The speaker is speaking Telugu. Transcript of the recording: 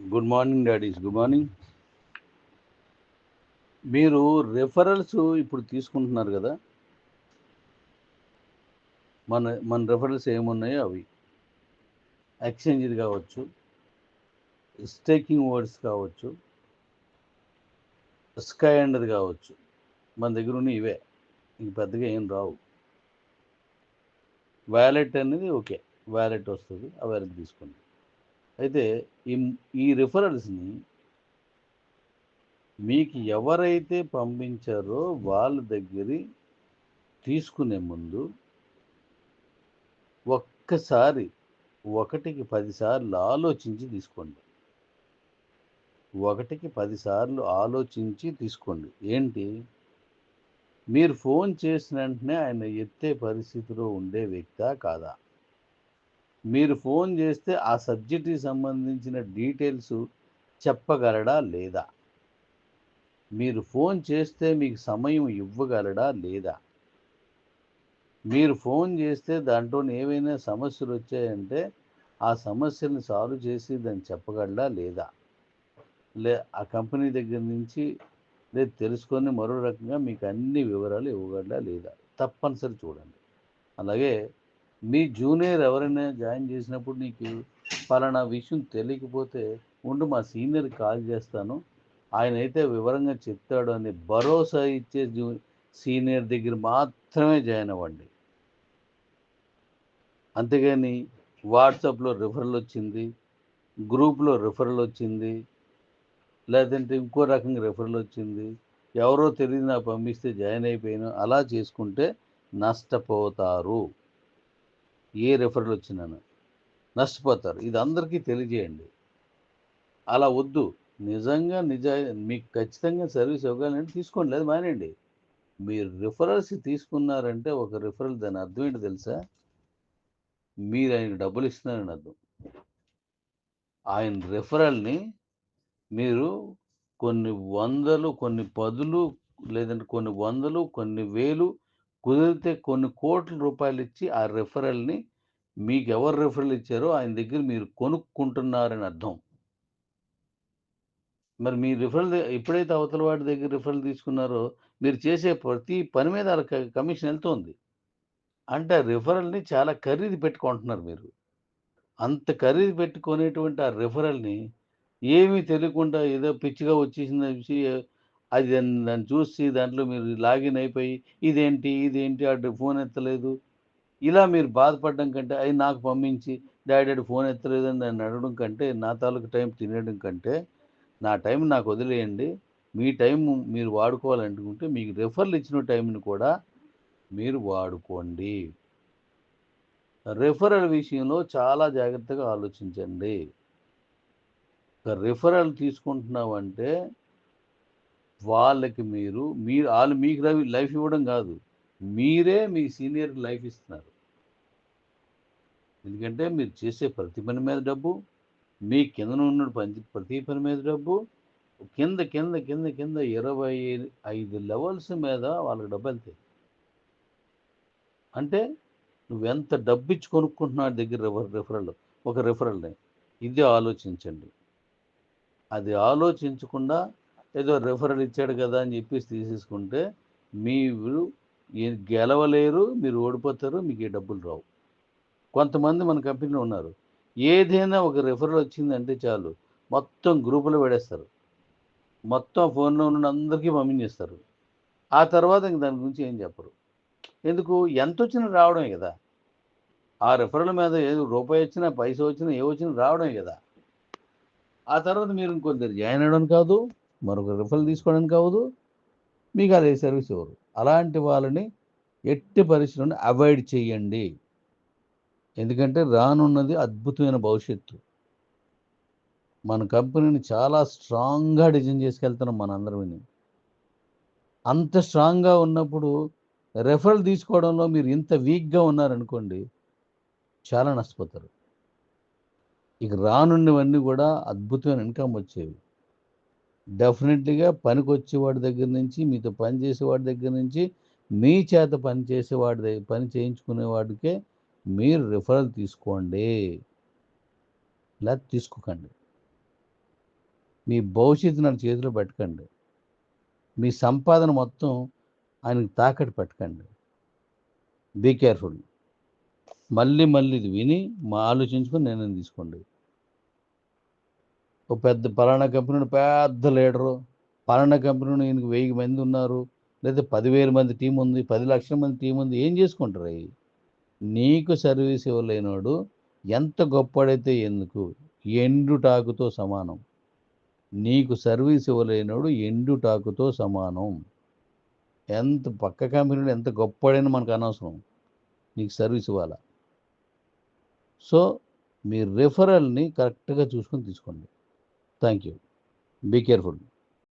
Good morning daddies. Good morning. మీరు రెఫరల్స్ ఇప్పుడు తీసుకుంటున్నారు కదా? మన మన రెఫరల్స్ ఏమున్నాయో అవి. ఎక్స్చేంజ్ది కావచ్చు స్టేకింగ్ వర్డ్స్ కావచ్చు స్కై అండ్ది కావచ్చు. మన దగ్గర ఉన్న ఇవే. ఇంక పెద్దగా ఏం రావు. వ్యాలెట్ అనేది ఓకే. వ్యాలెట్ వస్తుంది. ఆ వ్యాలెట్ తీసుకోండి అయితే ఈ ఈ రిఫరల్స్ని మీకు ఎవరైతే పంపించారో వాళ్ళ దగ్గర తీసుకునే ముందు ఒక్కసారి ఒకటికి పదిసార్లు ఆలోచించి తీసుకోండి. ఒకటికి పదిసార్లు ఆలోచించి తీసుకోండి. ఏంటి? మీరు ఫోన్ చేసిన వెంటనే ఆయన ఎత్తే పరిస్థితిలో ఉండే వ్యక్తా కాదా? మీరు ఫోన్ చేస్తే ఆ సబ్జెక్ట్కి సంబంధించిన డీటెయిల్స్ చెప్పగలడా లేదా? మీరు ఫోన్ చేస్తే మీకు సమయం ఇవ్వగలడా లేదా? మీరు ఫోన్ చేస్తే దాంట్లో ఏవైనా సమస్యలు వచ్చాయంటే ఆ సమస్యల్ని సాల్వ్ చేసి దాన్ని చెప్పగలడా లేదా? లే ఆ కంపెనీ దగ్గర నుంచి లేదు తెలుసుకొని మరో రకంగా మీకు అన్ని వివరాలు ఇవ్వగలడా లేదా? తప్పనిసరి చూడండి. అలాగే మీ జూనియర్ ఎవరైనా జాయిన్ చేసినప్పుడు నీకు పలానా విషయం తెలియకపోతే ఉండు మా సీనియర్ కాల్ చేస్తాను. ఆయన అయితే వివరంగా చెప్తాడు అని భరోసా ఇచ్చే జూ సీనియర్ దగ్గర మాత్రమే జాయిన్ అవ్వండి. అంతేగాని వాట్సాప్లో రిఫరల్ వచ్చింది గ్రూప్లో రిఫరల్ వచ్చింది లేదంటే ఇంకో రకంగా రిఫరల్ వచ్చింది ఎవరో తెలియదు నాకు పంపిస్తే జాయిన్ అయిపోయాను అలా చేసుకుంటే నష్టపోతారు. ఏ రెఫరల్ వచ్చినాను. నష్టపోతారు. ఇది అందరికీ తెలియజేయండి. అలా వద్దు. నిజంగా నిజ మీకు ఖచ్చితంగా సర్వీస్ ఇవ్వగలంటే తీసుకోండి. లేదు మానేయండి. మీరు రిఫరల్స్ తీసుకున్నారంటే ఒక రిఫరల్ దాని అర్థం ఏంటి తెలుసా? మీరు ఆయనకు డబ్బులు ఇస్తున్నారని అర్థం. ఆయన రిఫరల్ని మీరు కొన్ని వందలు కొన్ని పదులు లేదంటే కొన్ని వందలు కొన్ని వేలు కుదిరితే కొన్ని కోట్ల రూపాయలు ఇచ్చి ఆ రెఫరల్ని మీకు ఎవరు రెఫరల్ ఇచ్చారో ఆయన దగ్గర మీరు కొనుక్కుంటున్నారని అర్థం. మరి మీ రిఫరల్ ఎప్పుడైతే అవతల వాడి దగ్గర రిఫరల్ తీసుకున్నారో మీరు చేసే ప్రతి పని మీద వాళ్ళ కమిషన్ వెళ్తుంది. అంటే ఆ రిఫరల్ని చాలా ఖరీదు పెట్టుకుంటున్నారు మీరు. అంత ఖరీదు పెట్టుకునేటువంటి ఆ రిఫరల్ని ఏమీ తెలియకుండా ఏదో పిచ్చిగా వచ్చేసింది చూసి అది దాన్ని చూసి దాంట్లో మీరు లాగిన్ అయిపోయి ఇదేంటి ఇదేంటి అటు ఫోన్ ఎత్తలేదు. ఇలా మీరు బాధపడడం కంటే అది నాకు పంపించి డాడీ ఫోన్ ఎత్తలేదు అని నన్ను అడగడం కంటే నా తాలూకు టైం తినేయడం కంటే నా టైం నాకు వదిలేయండి. మీ టైం మీరు వాడుకోవాలనుకుంటే మీకు రెఫర్లు ఇచ్చిన టైంని కూడా మీరు వాడుకోండి. రెఫరల్ విషయంలో చాలా జాగ్రత్తగా ఆలోచించండి. ఒక రిఫరల్ తీసుకుంటున్నామంటే వాళ్ళకి మీరు మీరు వాళ్ళు మీకు లైఫ్ ఇవ్వడం కాదు. మీరే మీ సీనియర్కి లైఫ్ ఇస్తున్నారు. ఎందుకంటే మీరు చేసే ప్రతి పని మీద డబ్బు మీ కింద ఉన్న పని ప్రతి పని మీద డబ్బు కింద కింద కింద కింద ఇరవై ఐదు లెవెల్స్ మీద వాళ్ళకి డబ్బు వెళ్తాయి. అంటే నువ్వెంత డబ్బు ఇచ్చి కొనుక్కుంటున్నావు దగ్గర రిఫర్ రిఫరల్ ఒక రిఫరల్ని ఇది ఆలోచించండి. అది ఆలోచించకుండా ఏదో రెఫరల్ ఇచ్చాడు కదా అని చెప్పేసి తీసేసుకుంటే మీరు గెలవలేరు మీరు ఓడిపోతారు మీకు ఏ డబ్బులు రావు. కొంతమంది మన కంపెనీలో ఉన్నారు. ఏదైనా ఒక రెఫరల్ వచ్చిందంటే చాలు మొత్తం గ్రూపులో పెడేస్తారు. మొత్తం ఫోన్లో ఉన్న అందరికీ పంపించేస్తారు. ఆ తర్వాత ఇంక దాని గురించి ఏం చెప్పరు. ఎందుకు? ఎంత వచ్చినా రావడమే కదా. ఆ రెఫరల్ మీద ఏదో రూపాయి వచ్చినా పైసా వచ్చినా ఏ వచ్చినా రావడమే కదా. ఆ తర్వాత మీరు ఇంకొందరు జాయిన్ అవ్వడం కాదు. మరొక రిఫరల్ తీసుకోవడానికి అవ్వదు మీకు అదే సర్వీస్ ఇవ్వరు. అలాంటి వాళ్ళని ఎట్టి పరిస్థితులను అవాయిడ్ చేయండి. ఎందుకంటే రానున్నది అద్భుతమైన భవిష్యత్తు. మన కంపెనీని చాలా స్ట్రాంగ్గా డిజైన్ చేసుకెళ్తున్నాం మనందరం అంత స్ట్రాంగ్గా ఉన్నప్పుడు రెఫరల్ తీసుకోవడంలో మీరు ఇంత వీక్గా ఉన్నారనుకోండి చాలా నష్టపోతారు. ఇక రానున్నవన్నీ కూడా అద్భుతమైన ఇన్కమ్ వచ్చేవి. డెఫినెట్లీగా పనికొచ్చేవాడి దగ్గర నుంచి మీతో పని చేసేవాడి దగ్గర నుంచి మీ చేత పని చేసేవాడి దగ్గర పని చేయించుకునేవాడికే మీరు రిఫరల్ తీసుకోండి. ఇలా తీసుకోకండి. మీ భవిష్యత్తు నన్ను చేతిలో పెట్టకండి. మీ సంపాదన మొత్తం ఆయనకి తాకట్టు పెట్టకండి. Be careful. మళ్ళీ మళ్ళీ ఇది విని మా ఆలోచించుకొని నిర్ణయం తీసుకోండి. ఒక పెద్ద పలానా కంపెనీ పెద్ద లీడరు పలానా కంపెనీ ఈయనకు వెయ్యి మంది ఉన్నారు లేదా పదివేల మంది టీం ఉంది పది లక్షల మంది టీం ఉంది ఏం చేసుకుంటారు అవి నీకు సర్వీస్ ఇవ్వలేనోడు ఎంత గొప్పడైతే ఎందుకు? ఎండుటాకుతో సమానం. నీకు సర్వీస్ ఇవ్వలేనోడు ఎండుటాకుతో సమానం. ఎంత పక్క కంపెనీలు ఎంత గొప్పడైనా మనకు అనవసరం. నీకు సర్వీస్ ఇవ్వాలా? సో మీ రెఫరల్ని కరెక్ట్గా చూసుకొని తీసుకోండి. Thank you be careful